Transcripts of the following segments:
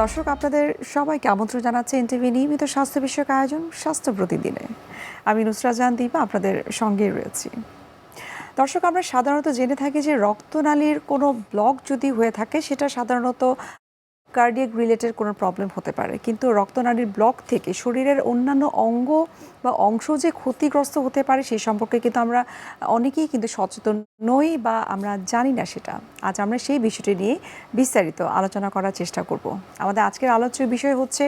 দর্শক, আপনাদের সবাইকে আমন্ত্রণ জানাচ্ছে এনটিভি নিয়মিত স্বাস্থ্য বিষয়ক আয়োজন, স্বাস্থ্য প্রতিদিনে। আমি নুসরা জাহান দীপা আপনাদের সঙ্গে রয়েছি। দর্শক, আমরা সাধারণত জেনে থাকি যে রক্তনালীর কোনো ব্লক যদি হয়ে থাকে, সেটা সাধারণত কার্ডিয়াক রিলেটেড কোনো প্রবলেম হতে পারে। কিন্তু রক্তনালীর ব্লক থেকে শরীরের অন্যান্য অঙ্গ বা অংশ যে ক্ষতিগ্রস্ত হতে পারে সেই সম্পর্কে কিন্তু আমরা অনেকেই কিন্তু সচেতন নই বা আমরা জানি না সেটা। আজ আমরা সেই বিষয়টি নিয়ে বিস্তারিত আলোচনা করার চেষ্টা করব। আমাদের আজকের আলোচ্য বিষয় হচ্ছে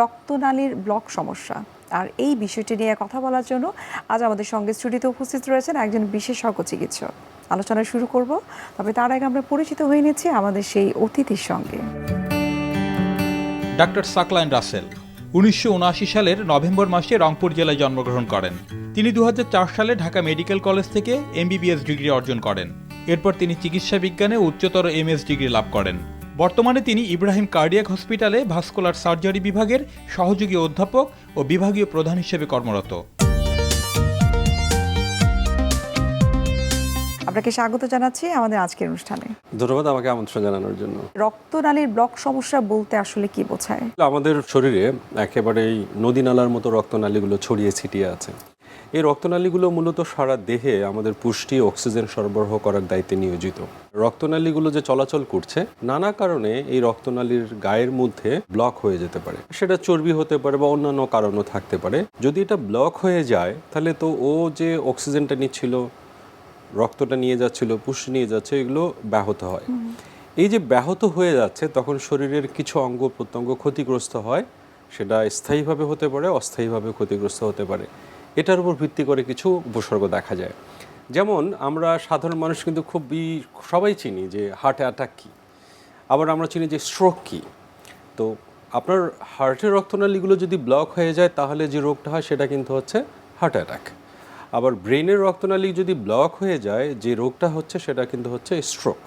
রক্তনালীর ব্লক সমস্যা। আর এই বিষয়টি নিয়ে কথা বলার জন্য আজ আমাদের সঙ্গে স্টুডিওতে উপস্থিত রয়েছেন একজন বিশেষজ্ঞ চিকিৎসক। আলোচনা শুরু করব, তবে তার আগে আমরা পরিচিত হয়ে নিচ্ছি আমাদের সেই অতিথির সঙ্গে। ডাক্তার সাকলাইন রাসেল। উনিশশো উনআশি সালের নভেম্বর মাসে রংপুর জেলায় জন্মগ্রহণ করেন। তিনি দু হাজার চার সালে ঢাকা মেডিকেল কলেজ থেকে এমবিবিএস ডিগ্রি অর্জন করেন। এরপর তিনি চিকিৎসা বিজ্ঞানে উচ্চতর এমএস ডিগ্রি লাভ করেন। বর্তমানে তিনি ইব্রাহিম কার্ডিয়াক হসপিটালে ভাস্কুলার সার্জারি বিভাগের সহযোগী অধ্যাপক ও বিভাগীয় প্রধান হিসেবে কর্মরত। আপনাকে স্বাগত জানাচ্ছি আমাদের আজকের অনুষ্ঠানে। ধন্যবাদ আমাকে আমন্ত্রণ জানানোর জন্য। রক্তনালীর ব্লক সমস্যা বলতে আসলে কি বোঝায়? আমাদের শরীরে একেবারেই নদী নালার মতো রক্তনালীগুলো ছড়িয়ে ছিটিয়ে আছে। এই রক্তনালীগুলো মূলত সারা দেহে আমাদের পুষ্টি অক্সিজেন সরবরাহ করার দায়িত্বে নিয়োজিত। রক্তনালীগুলো যে চলাচল করছে নানা কারণে এই রক্তনালীর গায়ের মধ্যে ব্লক হয়ে যেতে পারে। সেটা চর্বি হতে পারে বা অন্যান্য কারণও থাকতে পারে। যদি এটা ব্লক হয়ে যায় তাহলে তো ও যে অক্সিজেনটা নিচ্ছিল রক্তটা নিয়ে যাচ্ছিল, পুষ্টি নিয়ে যাচ্ছে, এগুলো ব্যাহত হয়। এই যে ব্যাহত হয়ে যাচ্ছে, তখন শরীরের কিছু অঙ্গ প্রত্যঙ্গ ক্ষতিগ্রস্ত হয়, সেটা স্থায়ীভাবে হতে পারে, অস্থায়ীভাবে ক্ষতিগ্রস্ত হতে পারে। এটার উপর ভিত্তি করে কিছু উপসর্গ দেখা যায়। যেমন, আমরা সাধারণ মানুষ কিন্তু খুবই, সবাই চিনি যে হার্ট অ্যাটাক কী। আবার আমরা চিনি যে স্ট্রোক কী। তো আপনার হার্টের রক্তনালীগুলো যদি ব্লক হয়ে যায়, তাহলে যে রোগটা হয়, সেটা কিন্তু হচ্ছে হার্ট অ্যাটাক আবার ব্রেনের রক্তনালী যদি ব্লক হয়ে যায় যে রোগটা হচ্ছে সেটা কিন্তু হচ্ছে স্ট্রোক।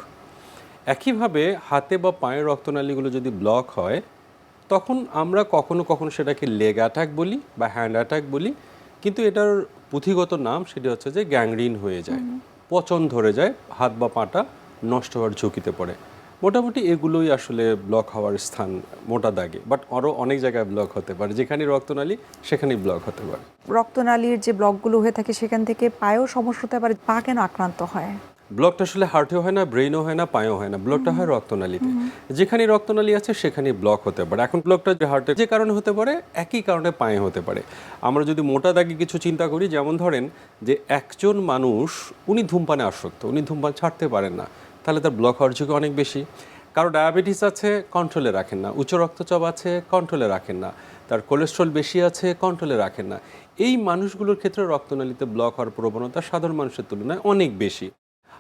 একইভাবে হাতে বা পায়ের রক্তনালীগুলো যদি ব্লক হয় তখন আমরা কখনো কখনো সেটাকে লেগ অ্যাটাক বলি বা হ্যান্ড অ্যাটাক বলি কিন্তু এটার পুঁথিগত নাম সেটি হচ্ছে যে গ্যাংরিন হয়ে যায়। পচন ধরে যায় হাত বা পাটা নষ্ট হওয়ার ঝুঁকিতে পড়ে। মোটামুটি এগুলোই আসলে ব্লক হওয়ার স্থান মোটা দাগে বাট আরও অনেক জায়গায় ব্লক হতে পারে। যেখানে রক্তনালী সেখানেই ব্লক হতে পারে। রক্তনালীর যে ব্লকগুলো হয়ে থাকে সেখান থেকে পায়েও সমস্যা হতে পারে। পা কেন আক্রান্ত হয়? ব্লকটা আসলে হার্টেও হয় না ব্রেনও হয় না পায়েও হয় না। ব্লকটা হয় রক্তনালীতে। যেখানে রক্তনালী আছে সেখানে ব্লক হতে পারে। এখন ব্লকটা যে হার্টের যে কারণে হতে পারে একই কারণে পায়ে হতে পারে। আমরা যদি মোটা দাগে কিছু চিন্তা করি যেমন ধরেন যে একজন মানুষ উনি ধূমপানে আসক্ত উনি ধূমপান ছাড়তে পারেন না। তাহলে তার ব্লক হওয়ার ঝুঁকি অনেক বেশি। কারও ডায়াবেটিস আছে কন্ট্রোলে রাখেন না। উচ্চ রক্তচাপ আছে কন্ট্রোলে রাখেন না। তার কোলেস্ট্রল বেশি আছে কন্ট্রোলে রাখেন না। এই মানুষগুলোর ক্ষেত্রে রক্তনালীতে ব্লক হওয়ার প্রবণতা সাধারণ মানুষের তুলনায় অনেক বেশি।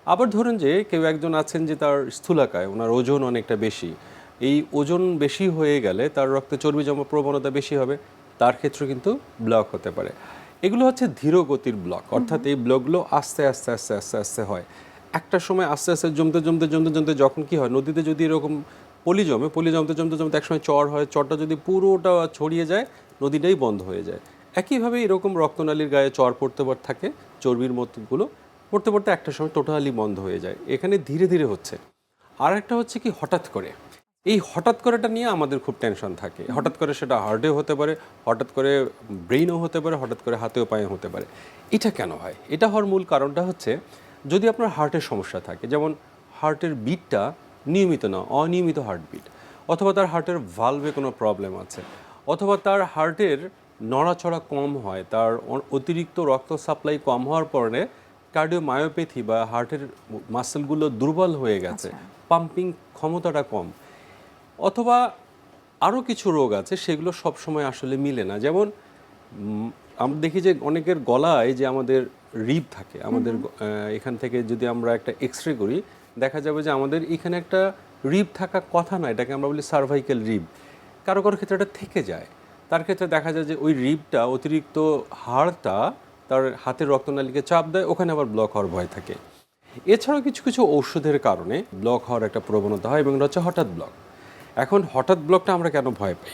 আবার ধরুন যে কেউ একজন আছেন যে তার স্থূলাকায় ওনার ওজন অনেকটা বেশি। এই ওজন বেশি হয়ে গেলে তার রক্তে চর্বি জমা প্রবণতা বেশি হবে। তার ক্ষেত্রে কিন্তু ব্লক হতে পারে। এগুলো হচ্ছে ধীর গতির ব্লক অর্থাৎ এই ব্লকগুলো আস্তে আস্তে আস্তে আস্তে আস্তে হয়। একটা সময় আস্তে আস্তে জমতে জমতে জমতে জমতে যখন কি হয় নদীতে যদি এরকম পলি জমে পলি জমতে জমতে জমতে একসময় চর হয় চরটা যদি পুরোটা ছড়িয়ে যায় নদীটাই বন্ধ হয়ে যায়। একইভাবে এরকম রক্তনালীর গায়ে চর পড়তে পড়তে থাকে চর্বির মতগুলো পড়তে পড়তে একটা সময় টোটালি বন্ধ হয়ে যায়। এখানে ধীরে ধীরে হচ্ছে। আর একটা হচ্ছে কি হঠাৎ করে। এই হঠাৎ করেটা নিয়ে আমাদের খুব টেনশন থাকে। হঠাৎ করে সেটা হার্টেও হতে পারে হঠাৎ করে ব্রেইনও হতে পারে হঠাৎ করে হাতেও পায়ে হতে পারে। এটা কেন হয়? এটা হওয়ার মূল কারণটা হচ্ছে যদি আপনার হার্টের সমস্যা থাকে যেমন হার্টের বিটটা নিয়মিত না অনিয়মিত হার্টবিট অথবা তার হার্টের ভালভে কোনো প্রবলেম আছে অথবা তার হার্টের নড়াচড়া কম হয় তার অতিরিক্ত রক্ত সাপ্লাই কম হওয়ার পরে কার্ডিওমায়োপ্যাথি বা হার্টের মাসেলগুলো দুর্বল হয়ে গেছে পাম্পিং ক্ষমতাটা কম অথবা আরও কিছু রোগ আছে সেগুলো সব সময় আসলে মিলে না যেমন আমরা দেখি যে অনেকের গলায় যে আমাদের রিব থাকে আমাদের এখান থেকে যদি আমরা একটা এক্স রে করি দেখা যাবে যে আমাদের এখানে একটা রিব থাকা কথা না এটাকে আমরা বলি সার্ভাইকেল রিব। কারও কারও ক্ষেত্রে এটা থেকে যায়। তার ক্ষেত্রে দেখা যায় যে ওই রিবটা অতিরিক্ত হাড়টা তার হাতের রক্তনালীকে চাপ দেয় ওখানে আবার ব্লক হওয়ার ভয় থাকে। এছাড়াও কিছু কিছু ঔষধের কারণে ব্লক হওয়ার একটা প্রবণতা হয় এবং হচ্ছে হঠাৎ ব্লক এখন হঠাৎ ব্লকটা আমরা কেন ভয় পাই?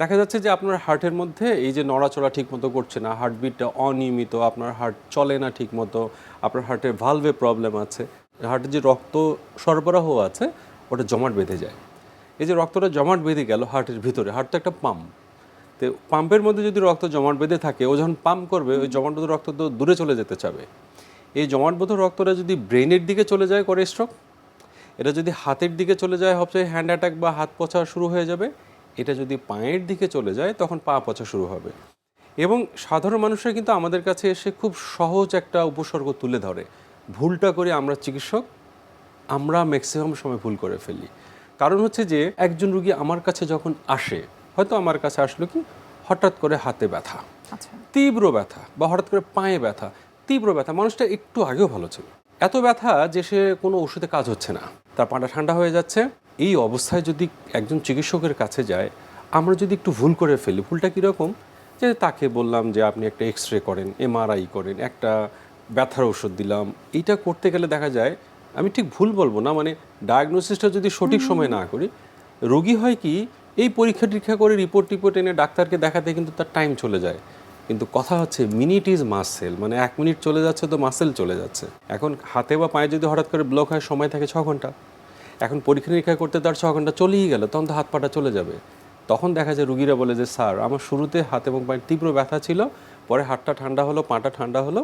দেখা যাচ্ছে যে আপনার হার্টের মধ্যে এই যে নড়াচড়া ঠিক মতো করছে না, হার্টবিটটা অনিয়মিত, আপনার হার্ট চলে না ঠিক মতো আপনার হার্টের ভালভে প্রবলেম আছে, হার্টের যে রক্ত সরবরাহ আছে, ওটা জমাট বেঁধে যায়। এই যে রক্তটা জমাট বেঁধে গেল হার্টের ভিতরে হার্ট তো একটা পাম্প তো পাম্পের মধ্যে যদি রক্ত জমাট বেঁধে থাকে, ও যখন পাম্প করবে, ওই জমাটবদ্ধ রক্ত তো দূরে চলে যেতে চাবে। এই জমাটবদ্ধ রক্তটা যদি ব্রেনের দিকে চলে যায় করে স্ট্রোক এটা যদি হাতের দিকে চলে যায়, হচ্ছে হ্যান্ড অ্যাটাক বা হাত পচা শুরু হয়ে যাবে এটা যদি পায়ের দিকে চলে যায় তখন পা পচা শুরু হবে। এবং সাধারণ মানুষরা কিন্তু আমাদের কাছে এসে খুব সহজ একটা উপসর্গ তুলে ধরে। ভুলটা করে আমরা চিকিৎসক আমরা ম্যাক্সিমাম সময় ভুল করে ফেলি। কারণ হচ্ছে যে একজন রুগী আমার কাছে যখন আসে হয়তো আমার কাছে আসলো কি হঠাৎ করে হাতে ব্যথা আচ্ছা। তীব্র ব্যথা বা হঠাৎ করে পায়ে ব্যথা তীব্র ব্যথা মানুষটা একটু আগেও ভালো ছিল। এত ব্যথা যে সে কোনো ওষুধে কাজ হচ্ছে না। তার পাটা ঠান্ডা হয়ে যাচ্ছে এই অবস্থায় যদি একজন চিকিৎসকের কাছে যায় আমরা যদি একটু ভুল করে ফেলি ভুলটা কীরকম? যে তাকে বললাম যে আপনি একটা এক্স রে করেন এমআরআই করেন একটা ব্যথার ওষুধ দিলাম। এইটা করতে গেলে দেখা যায় আমি ঠিক ভুল বলব না মানে ডায়াগনোসিসটা যদি সঠিক সময় না করি রোগী হয় কি এই পরীক্ষা টিক্ষা করে রিপোর্ট টিপোর্ট এনে ডাক্তারকে দেখাতে কিন্তু তার টাইম চলে যায়। কিন্তু কথা হচ্ছে মিনিট ইজ মাসেল মানে এক মিনিট চলে যাচ্ছে তো মাসেল চলে যাচ্ছে। এখন হাতে বা পায়ে যদি হঠাৎ করে ব্লক হয় সময় থাকে ছ ঘণ্টা। এখন পরীক্ষা নিরীক্ষা করতে তার ছ ঘণ্টা চলেই গেল তখন তো হাত পাটা চলে যাবে। তখন দেখা যায় রুগীরা বলে যে স্যার আমার শুরুতে হাত এবং পায়ের তীব্র ব্যথা ছিল পরে হাতটা ঠান্ডা হলো পাটা ঠান্ডা হলো।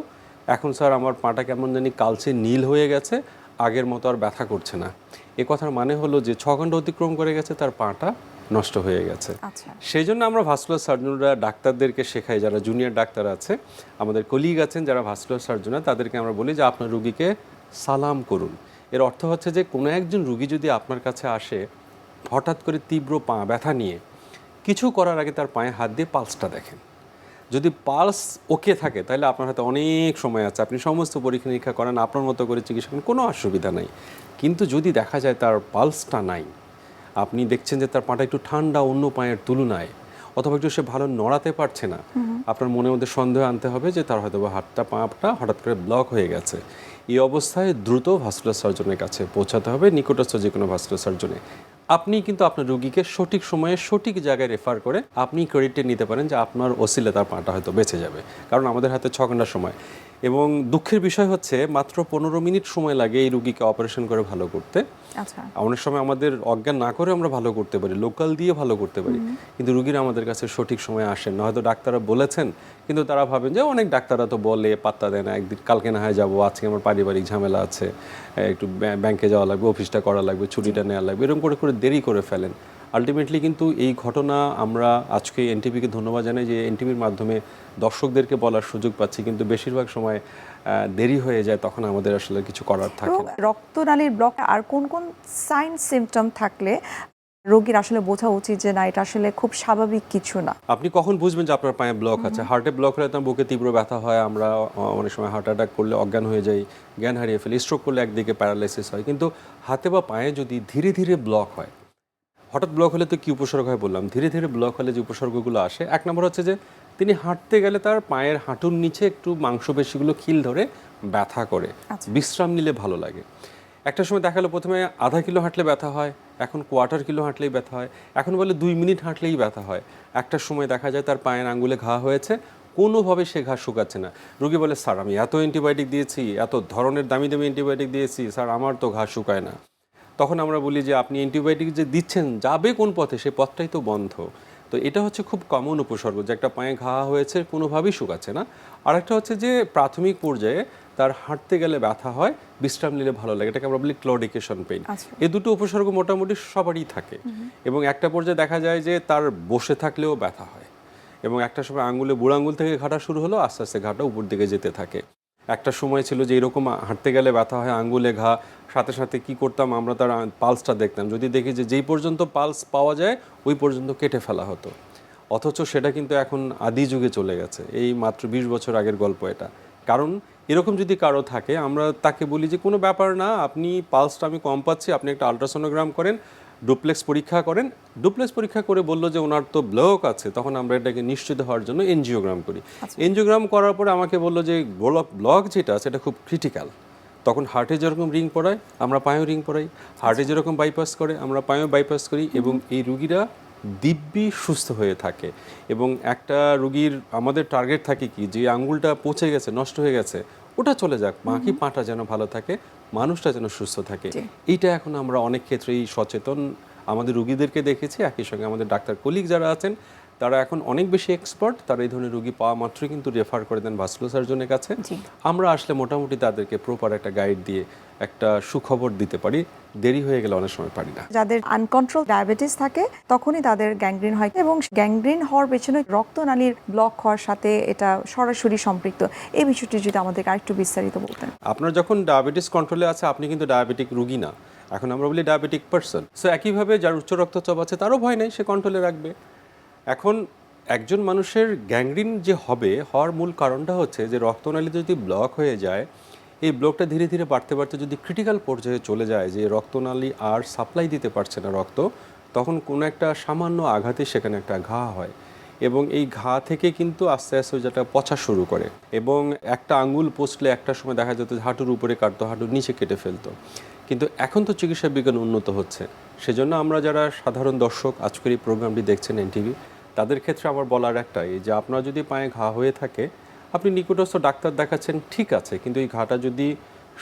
এখন স্যার আমার পাটা কেমন জানি কালচে নীল হয়ে গেছে আগের মতো আর ব্যথা করছে না। এ কথার মানে হলো যে ছ ঘণ্টা অতিক্রম করে গেছে তার পাটা নষ্ট হয়ে গেছে। আচ্ছা। সেই জন্য আমরা ভাস্কুলার সার্জনরা ডাক্তারদেরকে শেখাই যারা জুনিয়র ডাক্তার আছে আমাদের কলিগ আছেন যারা ভাস্কুলার সার্জনরা তাদেরকে আমরা বলি যে আপনার রুগীকে সালাম করুন। এর অর্থ হচ্ছে যে কোনো একজন রুগী যদি আপনার কাছে আসে হঠাৎ করে তীব্র পা ব্যথা নিয়ে কিছু করার আগে তার পায়ে হাত দিয়ে পালসটা দেখেন। যদি পালস ওকে থাকে তাহলে আপনার হাতে অনেক সময় আছে। আপনি সমস্ত পরীক্ষা নিরীক্ষা করেন আপনার মতো করে চিকিৎসা করেন কোনো অসুবিধা নাই। কিন্তু যদি দেখা যায় তার পালসটা নাই আপনি দেখছেন যে তার পাটা একটু ঠান্ডা অন্য পায়ের তুলনায় অথবা একটু সে ভালো নড়াতে পারছে না আপনার মনের মধ্যে সন্দেহ আনতে হবে যে তার হয়তো বা হাতটা পাটা হঠাৎ করে ব্লক হয়ে গেছে। এই অবস্থায় দ্রুত ভাস্কুলার সার্জনের কাছে পৌঁছাতে হবে নিকটস্থ যে কোনো ভাস্কুলার সার্জনে। আপনি কিন্তু আপনার রুগীকে সঠিক সময়ে সঠিক জায়গায় রেফার করে আপনি ক্রেডিটে নিতে পারেন যে আপনার ওসিলে তার পাটা হয়তো বেঁচে যাবে। কারণ আমাদের হাতে ছ ঘণ্টার সময়। এবং দুঃখের বিষয় হচ্ছে মাত্র পনেরো মিনিট সময় লাগে এই রুগীকে অপারেশন করে ভালো করতে। আচ্ছা। অনেক সময় আমাদের অজ্ঞান না করে আমরা ভালো করতে পারি লোকাল দিয়ে ভালো করতে পারি। কিন্তু রুগীরা আমাদের কাছে সঠিক সময়ে আসেন না। হয়তো ডাক্তাররা বলেছেন কিন্তু তারা ভাবেন যে অনেক ডাক্তাররা তো বলে পাত্তা দেয় না একদিন কালকে না হয় যাব আজকে আমার পারিবারিক ঝামেলা আছে একটু ব্যাঁ- ব্যাংকে যাওয়া লাগবে অফিসটা করা লাগবে ছুটিটা নেওয়া লাগবে এরকম করে করে দেরি করে ফেলেন। আলটিমেটলি কিন্তু এই ঘটনা আমরা আজকে এনটিভিকে ধন্যবাদ জানাই যে এনটিভির মাধ্যমে দর্শকদেরকে বলার সুযোগ পাচ্ছি, কিন্তু বেশিরভাগ সময় দেরি হয়ে যায় তখন আমাদের আসলে কিছু করার থাকে রক্তনালীর ব্লক আর কোন কোন সাইন সিমটম থাকলে রোগীর আসলে বোঝা উচিত যে না এটা আসলে খুব স্বাভাবিক কিছু না। আপনি কখন বুঝবেন যে আপনার পায়ে ব্লক আছে? হার্টে ব্লক হলে আপনার বুকে তীব্র ব্যথা হয় আমরা অনেক সময় হার্ট অ্যাটাক করলে অজ্ঞান হয়ে যাই জ্ঞান হারিয়ে ফেলি স্ট্রোক করলে একদিকে প্যারালাইসিস হয়। কিন্তু হাতে বা পায়ে যদি ধীরে ধীরে ব্লক হয় হঠাৎ ব্লক হলে তো কী উপসর্গ হয় বললাম? ধীরে ধীরে ব্লক হলে যে উপসর্গগুলো আসে এক নম্বর হচ্ছে যে তিনি হাঁটতে গেলে তার পায়ের হাঁটুর নিচে একটু মাংসপেশিগুলো খিল ধরে ব্যথা করে। আচ্ছা। বিশ্রাম নিলে ভালো লাগে। একটা সময় দেখা গেলো প্রথমে আধা কিলো হাঁটলে ব্যথা হয়, এখন কোয়ার্টার কিলো হাঁটলেই ব্যথা হয়, এখন বলে দুই মিনিট হাঁটলেই ব্যথা হয়। একটা সময় দেখা যায় তার পায়ের আঙ্গুলে ঘা হয়েছে, কোনোভাবে সে ঘা শুকাচ্ছে না। রুগী বলে, স্যার, আমি এত অ্যান্টিবায়োটিক দিয়েছি, এত ধরনের দামি দামি অ্যান্টিবায়োটিক দিয়েছি, স্যার, আমার তো ঘা শুকায় না। তখন আমরা বলি যে, আপনি অ্যান্টিবায়োটিক যে দিচ্ছেন, যাবে কোন পথে? সে পথটাই তো বন্ধ। তো এটা হচ্ছে খুব কমন উপসর্গ যে, একটা পায়ে ঘা হয়েছে, কোনোভাবেই শুকাচ্ছে না। আরেকটা হচ্ছে যে, প্রাথমিক পর্যায়ে তার হাঁটতে গেলে ব্যথা হয় বিশ্রাম নিলে ভালো লাগে। এটাকে আমরা বলি ক্লোডিকেশন পেইন আচ্ছা। এই দুটো উপসর্গ মোটামুটি সবারই থাকে। এবং একটা পর্যায়ে দেখা যায় যে তার বসে থাকলেও ব্যথা হয়। এবং একটা সময় আঙ্গুলে বুড়ো আঙ্গুল থেকে ঘাটা শুরু হলো আস্তে আস্তে ঘাটা উপর দিকে যেতে থাকে। একটা সময় ছিল যে এরকম হাঁটতে গেলে ব্যথা হয় আঙ্গুলে ঘা সাথে সাথে কি করতাম আমরা তার পালসটা দেখতাম। যদি দেখি যে যেই পর্যন্ত পালস পাওয়া যায় ওই পর্যন্ত কেটে ফেলা হতো। অথচ সেটা কিন্তু এখন আদি যুগে চলে গেছে। এই মাত্র বিশ বছর আগের গল্প এটা। কারণ এরকম যদি কারও থাকে আমরা তাকে বলি যে কোনো ব্যাপার না আপনি পালসটা আমি কম পাচ্ছি আপনি একটা আলট্রাসোনোগ্রাম করেন ডুপ্লেক্স পরীক্ষা করেন। ডুপ্লেক্স পরীক্ষা করে বলল যে ওনার তো ব্লক আছে। তখন আমরা এটাকে নিশ্চিত হওয়ার জন্য এনজিওগ্রাম করি। এনজিওগ্রাম করার পরে আমাকে বলল যে ব্লক ব্লক যেটা সেটা খুব ক্রিটিক্যাল তখন হার্টে যেরকম রিং পড়ায় আমরা পায়েও রিং পড়াই হার্টে যেরকম বাইপাস করে আমরা পায়েও বাইপাস করি এবং এই রুগীরা দিব্যি সুস্থ হয়ে থাকে। এবং একটা রুগীর আমাদের টার্গেট থাকে কি? যে আঙ্গুলটা পচে গেছে নষ্ট হয়ে গেছে ওটা চলে যাক। বাকি পাটা যেন ভালো থাকে মানুষটা যেন সুস্থ থাকে। এটা এইটা এখন আমরা অনেক ক্ষেত্রেই সচেতন আমাদের রুগীদেরকে দেখেছি। একই সঙ্গে আমাদের ডাক্তার কলিগ যারা আছেন তারা এখন অনেক বেশি এক্সপার্ট তারা এই ধরনের রুগী পাওয়া মাত্রই কিন্তু রেফার করে দেন ভাস্কুলার সার্জনের কাছে। আমরা আসলে মোটামুটি তাদেরকে প্রপার একটা গাইড দিয়ে একটা সুখবর দিতে পারি। দেরি হয়ে গেলে অনেক সময় পারি না। যাদের আনকন্ট্রোল ডায়াবেটিস থাকে তখনই তাদের গ্যাংগ্রিন হয় এবং গ্যাংগ্রিন হওয়ার পেছনে রক্তনালীর ব্লক হওয়ার সাথে এটা সরাসরি সম্পৃক্ত। এই বিষয়টি যদি আমাদেরকে আরেকটু বিস্তারিত বলতেন। আপনার যখন ডায়াবেটিস কন্ট্রোলে আছে আপনি কিন্তু ডায়াবেটিক রুগী না। এখন আমরা বলি ডায়াবেটিক পার্সন সো একইভাবে যার উচ্চ রক্তচাপ আছে তারও ভয় নেই সে কন্ট্রোলে রাখবে। এখন একজন মানুষের গ্যাংগ্রিন যে হবে হওয়ার মূল কারণটা হচ্ছে যে রক্তনালী যদি ব্লক হয়ে যায়, এই ব্লকটা ধীরে ধীরে বাড়তে বাড়তে যদি ক্রিটিক্যাল পর্যায়ে চলে যায় যে রক্তনালী আর সাপ্লাই দিতে পারছে না রক্ত, তখন কোনো একটা সামান্য আঘাতে সেখানে একটা ঘা হয় এবং এই ঘা থেকে কিন্তু আস্তে আস্তে যেটা পচা শুরু করে এবং একটা আঙুল পচলে একটা সময় দেখা যেত হাঁটুর উপরে কাটতো, হাঁটুর নিচে কেটে ফেলতো। কিন্তু এখন তো চিকিৎসা বিজ্ঞান উন্নত হচ্ছে। সেজন্য আমরা যারা সাধারণ দর্শক, আজকের এই প্রোগ্রামটি দেখছেন এনটিভি তাদের ক্ষেত্রে আমার বলার একটাই যে আপনার যদি পায়ে ঘা হয়ে থাকে আপনি নিকটস্থ ডাক্তার দেখাচ্ছেন ঠিক আছে কিন্তু এই ঘাটা যদি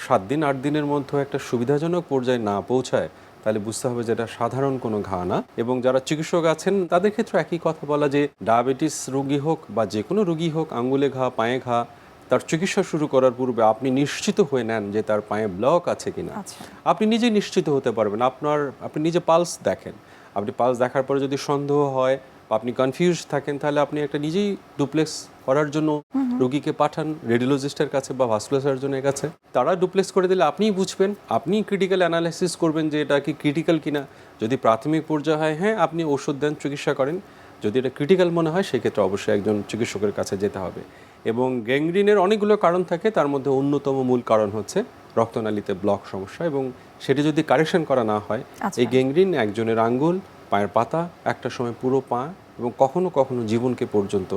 সাত দিন আট দিনের মধ্যে একটা সুবিধাজনক পর্যায়ে না পৌঁছায় তাহলে বুঝতে হবে যে এটা সাধারণ কোনো ঘা না। এবং যারা চিকিৎসক আছেন তাদের ক্ষেত্রে একই কথা বলা যে ডায়াবেটিস রোগী হোক বা যে কোনো রোগী হোক আঙ্গুলে ঘা পায়ে ঘা তার চিকিৎসা শুরু করার পূর্বে আপনি নিশ্চিত হয়ে নেন যে তার পায়ে ব্লক আছে কিনা। আচ্ছা। আপনি নিজে নিশ্চিত হতে পারবেন আপনার আপনি নিজে পালস দেখেন। আপনি পালস দেখার পরে যদি সন্দেহ হয় আপনি কনফিউজ থাকেন তাহলে আপনি একটা নিজেই ডুপ্লেক্স করার জন্য রোগীকে পাঠান রেডিওলজিস্টের কাছে বা ভাস্কুলার সার্জনের কাছে। তারা ডুপ্লেক্স করে দিলে আপনিই বুঝবেন আপনি ক্রিটিক্যাল অ্যানালাইসিস করবেন যে এটা কি ক্রিটিক্যাল কিনা। যদি প্রাথমিক পর্যায়ে হয় হ্যাঁ আপনি ওষুধ দেন চিকিৎসা করেন। যদি এটা ক্রিটিক্যাল মনে হয় সেক্ষেত্রে অবশ্যই একজন চিকিৎসকের কাছে যেতে হবে। এবং গ্যাংগ্রিনের অনেকগুলো কারণ থাকে তার মধ্যে অন্যতম মূল কারণ হচ্ছে রক্তনালীতে ব্লক সমস্যা এবং সেটি যদি কারেকশন করা না হয় আচ্ছা। এই গ্যাংগ্রিন একজনের আঙ্গুল পায়ের পাতা একটা সময় পুরো পা এবং কখনো কখনো জীবনকে পর্যন্ত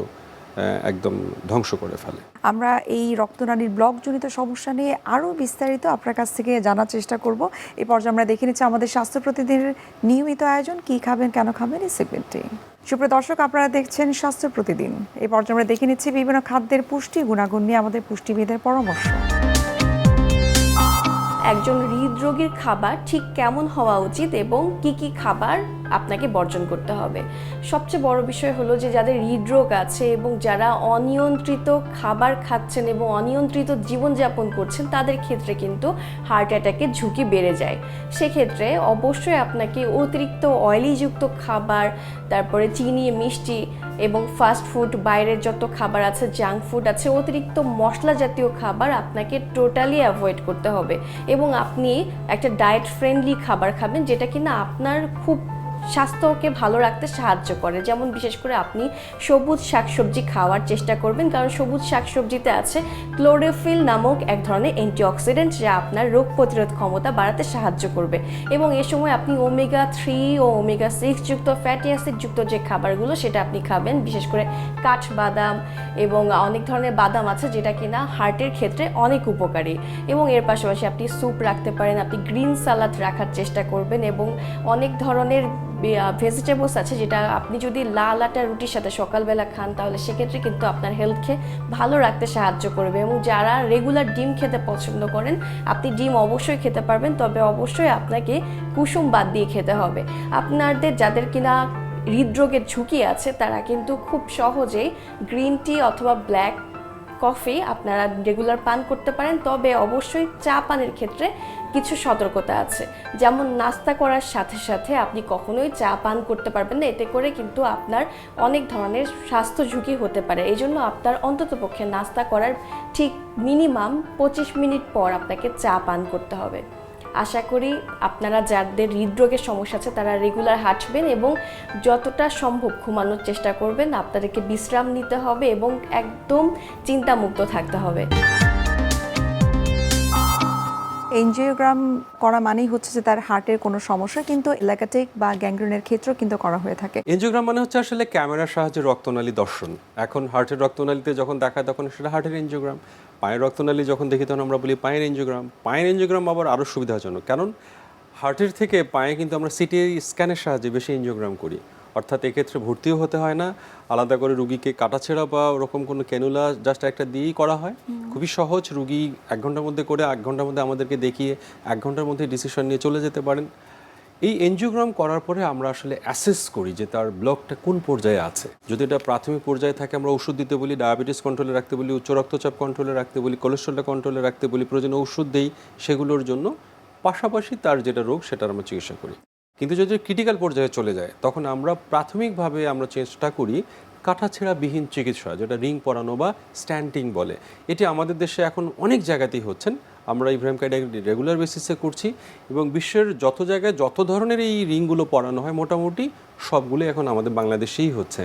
একদম ধ্বংস করে ফেলে। আমরা এই রক্তনালীর ব্লকজনিত সমস্যা নিয়ে আরও বিস্তারিত আপনার কাছ থেকে জানার চেষ্টা করব। এই পর্যায়ে আমরা দেখে নিচ্ছি আমাদের স্বাস্থ্য প্রতিদিনের নিয়মিত আয়োজন কি খাবেন কেন খাবেন এই সেগমেন্টে সুপ্রিয় দর্শক আপনারা দেখছেন স্বাস্থ্য প্রতিদিন। এই পর্যায়ে আমরা দেখে নিচ্ছি বিভিন্ন খাদ্যের পুষ্টি গুণাগুণ নিয়ে আমাদের পুষ্টিবিদের পরামর্শ। একজন হৃদরোগীর খাবার ঠিক কেমন হওয়া উচিত এবং কি কি খাবার আপনাকে বর্জন করতে হবে। সবচেয়ে বড় বিষয় হলো যে যাদের হৃদরোগ আছে এবং যারা অনিয়ন্ত্রিত খাবার খাচ্ছেন এবং অনিয়ন্ত্রিত জীবনযাপন করছেন, তাদের ক্ষেত্রে কিন্তু হার্ট অ্যাটাকের ঝুঁকি বেড়ে যায়। সেক্ষেত্রে অবশ্যই আপনাকে অতিরিক্ত অয়েলিযুক্ত খাবার, তারপরে চিনি, মিষ্টি এবং ফাস্ট ফুড বাইরের যত খাবার আছে জাঙ্ক ফুড আছে, অতিরিক্ত মশলা জাতীয় খাবার আপনাকে টোটালি অ্যাভয়েড করতে হবে। এবং আপনি একটা ডায়েট ফ্রেন্ডলি খাবার খাবেন, যেটা কিনা আপনার খুব স্বাস্থ্যকে ভালো রাখতে সাহায্য করে। যেমন বিশেষ করে আপনি সবুজ শাকসবজি খাওয়ার চেষ্টা করবেন, কারণ সবুজ শাকসবজিতে আছে ক্লোরোফিল নামক এক ধরনের অ্যান্টিঅক্সিডেন্ট যা আপনার রোগ প্রতিরোধ ক্ষমতা বাড়াতে সাহায্য করবে। এবং এ সময় আপনি ওমেগা থ্রি ও ওমেগা সিক্স যুক্ত ফ্যাটি অ্যাসিড যুক্ত যে খাবারগুলো সেটা আপনি খাবেন, বিশেষ করে কাঠবাদাম এবং অনেক ধরনের বাদাম আছে যেটা কিনা হার্টের ক্ষেত্রে অনেক উপকারী। এবং এর পাশাপাশি আপনি স্যুপ রাখতে পারেন, আপনি গ্রিন সালাদ রাখার চেষ্টা করবেন এবং অনেক ধরনের ভেজিটেবলস আছে যেটা আপনি যদি লাল আটা রুটির সাথে সকালবেলা খান, তাহলে সেক্ষেত্রে কিন্তু আপনার হেলথকে ভালো রাখতে সাহায্য করবে। এবং যারা রেগুলার ডিম খেতে পছন্দ করেন, আপনি ডিম অবশ্যই খেতে পারবেন, তবে অবশ্যই আপনাকে কুসুম বাদ দিয়ে খেতে হবে। আপনাদের যাদের কিনা হৃদরোগের ঝুঁকি আছে, তারা কিন্তু খুব সহজেই গ্রিন টি অথবা ব্ল্যাক কফি আপনারা রেগুলার পান করতে পারেন, তবে অবশ্যই চা পানের ক্ষেত্রে কিছু সতর্কতা আছে। যেমন নাস্তা করার সাথে সাথে আপনি কখনোই চা পান করতে পারবেন না, এতে করে কিন্তু আপনার অনেক ধরনের স্বাস্থ্য ঝুঁকি হতে পারে। এই জন্য আপনার অন্ততপক্ষে নাস্তা করার ঠিক মিনিমাম পঁচিশ মিনিট পর আপনাকে চা পান করতে হবে। আশা করি আপনারা যাদের হৃদরোগের সমস্যা আছে তারা রেগুলার হাঁটবেন এবং যতটা সম্ভব ঘুমানোর চেষ্টা করবেন। আপনাদেরকে বিশ্রাম নিতে হবে এবং একদম চিন্তামুক্ত থাকতে হবে। এনজিওগ্রাম করা মানেই হচ্ছে যে তার হার্টের কোনো সমস্যা কিন্তু এলাকাটিক বা গ্যাংগ্রিনের ক্ষেত্রেও কিন্তু করা হয়ে থাকে। এনজিওগ্রাম মানে হচ্ছে আসলে ক্যামেরার সাহায্যে রক্তনালী দর্শন। এখন হার্টের রক্তনালীতে যখন দেখায় তখন সেটা হার্টের এনজিওগ্রাম। পায়ের রক্তনালী যখন দেখি তখন আমরা বলি পায়ের এনজিওগ্রাম পায়ের এনজিওগ্রাম আবার আরও সুবিধাজনক। কারণ হার্টের থেকে পায়ে কিন্তু আমরা সিটি স্ক্যানের সাহায্যে বেশি এনজিওগ্রাম করি। অর্থাৎ এক্ষেত্রে ভর্তিও হতে হয় না। আলাদা করে রুগীকে কাটাছেড়া বা ওরকম কোনো ক্যানুলা জাস্ট একটা দিয়েই করা হয়। খুবই সহজ। রুগী এক ঘণ্টার মধ্যে করে এক ঘণ্টার মধ্যে আমাদেরকে দেখিয়ে এক ঘণ্টার মধ্যে ডিসিশন নিয়ে চলে যেতে পারেন। এই এনজিওগ্রাম করার পরে আমরা আসলে অ্যাসেস করি যে তার ব্লকটা কোন পর্যায়ে আছে। যদি এটা প্রাথমিক পর্যায়ে থাকে, আমরা ওষুধ দিতে বলি ডায়াবেটিস কন্ট্রোলে রাখতে বলি, উচ্চ রক্তচাপ কন্ট্রোলে রাখতে বলি কোলেস্ট্রলটা কন্ট্রোলে রাখতে বলি, প্রয়োজনে ওষুধ দেই, সেগুলোর জন্য পাশাপাশি তার যেটা রোগ, সেটার আমরা চিকিৎসা করি। কিন্তু যদি ক্রিটিক্যাল পর্যায়ে চলে যায়, তখন আমরা প্রাথমিকভাবে আমরা চেষ্টা করি কাটাছেঁড়াবিহীন চিকিৎসা, যেটা রিং পরানো বা স্ট্যান্ডিং বলে। এটি আমাদের দেশে এখন অনেক জায়গাতেই হচ্ছেন। আমরা ইব্রাহিম কাইডা রেগুলার বেসিসে করছি এবং বিশ্বের যত জায়গায় যত ধরনের এই রিংগুলো পরানো হয় মোটামুটি সবগুলো এখন আমাদের বাংলাদেশেই হচ্ছে।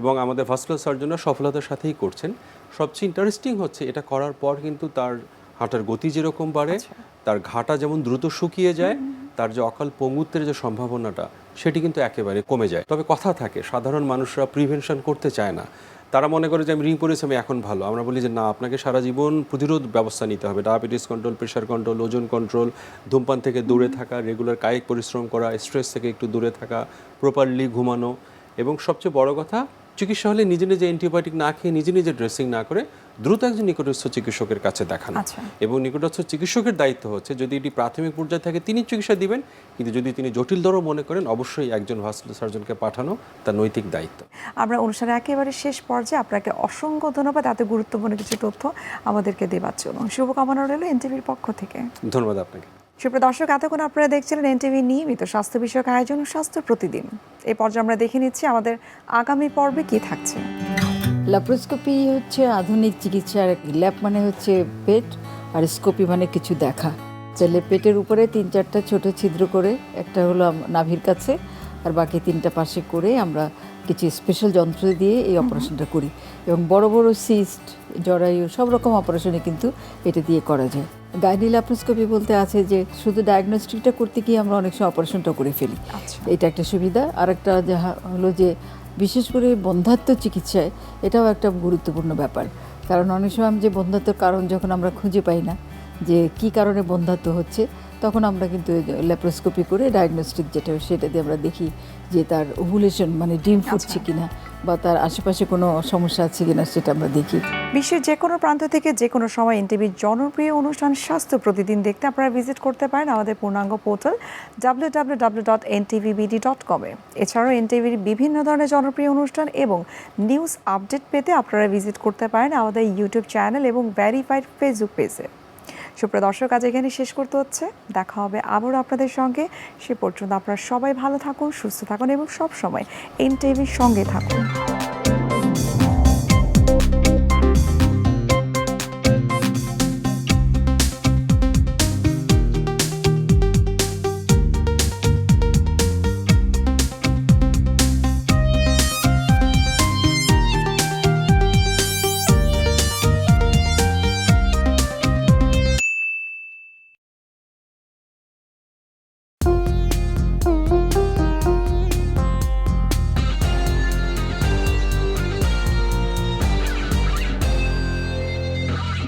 এবং আমাদের ভাস্কুলার সার্জনরা সফলতার সাথেই করছেন। সবচেয়ে ইন্টারেস্টিং হচ্ছে এটা করার পর কিন্তু তার হাঁটার গতি যেরকম বাড়ে তার ঘাটা যেমন দ্রুত শুকিয়ে যায় তার যে অকাল পঙ্গুত্বের যে সম্ভাবনাটা সেটি কিন্তু একেবারে কমে যায়। তবে কথা থাকে সাধারণ মানুষরা প্রিভেনশন করতে চায় না। তারা মনে করে যে আমি রিং পরেছি আমি এখন ভালো। আমরা বলি যে না আপনাকে সারা জীবন প্রতিরোধ ব্যবস্থা নিতে হবে। ডায়াবেটিস কন্ট্রোল প্রেশার কন্ট্রোল ওজন কন্ট্রোল ধূমপান থেকে দূরে থাকা রেগুলার কায়িক পরিশ্রম করা স্ট্রেস থেকে একটু দূরে থাকা প্রপারলি ঘুমানো। এবং সবচেয়ে বড় কথা চিকিৎসা হলে নিজে নিজে অ্যান্টিবায়োটিক না খেয়ে নিজে নিজে ড্রেসিং না করে দ্রুত একজন নিকটস্থ চিকিৎসকের কাছে দেখানো। আচ্ছা। এবং নিকটস্থ চিকিৎসকের দায়িত্ব হচ্ছে যদি এটি প্রাথমিক পর্যায়ে থাকে তিনি চিকিৎসা দিবেন কিন্তু যদি তিনি জটিলতর মনে করেন অবশ্যই একজন ভাস্কুলার সার্জনকে পাঠানো তার নৈতিক দায়িত্ব। আমরা অনুষ্ঠানের একেবারে শেষ পর্যায়ে আপনাকে অসংখ্য ধন্যবাদ এত গুরুত্বপূর্ণ কিছু তথ্য আমাদেরকে দেওয়ার জন্য। শুভকামনা রইল এনটিভির পক্ষ থেকে। ধন্যবাদ আপনাকে। সুপ্রিয় দর্শক এতক্ষণ আপনারা দেখছিলেন এনটিভি নিয়মিত স্বাস্থ্য বিষয়ক আয়োজন স্বাস্থ্য প্রতিদিন। এই পর্যায়ে আমরা দেখে নিচ্ছি আমাদের আগামী পর্বে কি থাকছে। ল্যাপ্রোস্কোপি হচ্ছে আধুনিক চিকিৎসার ল্যাপ মানে হচ্ছে পেট আর স্কোপি মানে কিছু দেখা। তাহলে পেটের উপরে তিন চারটা ছোট ছিদ্র করে একটা হলো নাভির কাছে আর বাকি তিনটা পাশে করে আমরা কিছু স্পেশাল যন্ত্র দিয়ে এই অপারেশনটা করি। এবং বড় বড় সিস্ট জরায়ু সব রকম অপারেশনে কিন্তু এটা দিয়ে করা যায়। গাইনি ল্যাপ্রোস্কোপি বলতে আছে যে শুধু ডায়াগনস্টিকটা করতে গিয়ে আমরা অনেক সময় অপারেশনটা করে ফেলি। আচ্ছা। এটা একটা সুবিধা। আর একটা যাহা হলো যে বিশেষ করে বন্ধাত্ম চিকিৎসায় এটাও একটা গুরুত্বপূর্ণ ব্যাপার। কারণ অনেক সময় যে বন্ধাত্মর কারণ যখন আমরা খুঁজে পাই না যে কি কারণে বন্ধাত্ম হচ্ছে তখন আমরা কিন্তু ল্যাপ্রোস্কোপি করে ডায়াগনস্টিক যেটা সেটা দিয়ে আমরা দেখি যে তার ওভুলেশন মানে ডিম ফুটছে কিনা বা তার আশেপাশে কোনো সমস্যা আছে কিনা সেটা আমরা দেখি। বিশ্বের যে কোনো প্রান্ত থেকে যে কোনো সময় এনটিভির জনপ্রিয় অনুষ্ঠান স্বাস্থ্য প্রতিদিন দেখতে আপনারা ভিজিট করতে পারেন আমাদের পূর্ণাঙ্গ portal W W W dot NTVBD dot কমে এছাড়াও এনটিভির বিভিন্ন ধরনের জনপ্রিয় অনুষ্ঠান এবং নিউজ আপডেট পেতে আপনারা ভিজিট করতে পারেন আমাদের ইউটিউব চ্যানেল এবং ভ্যারিফাইড ফেসবুক পেজে সুপ্রিয় দর্শক, আজ এখানে শেষ করতে হচ্ছে। দেখা হবে আবারও আপনাদের সঙ্গে। সে পর্যন্ত আপনারা সবাই ভালো থাকুন, সুস্থ থাকুন এবং সবসময় এন টিভির সঙ্গে থাকুন।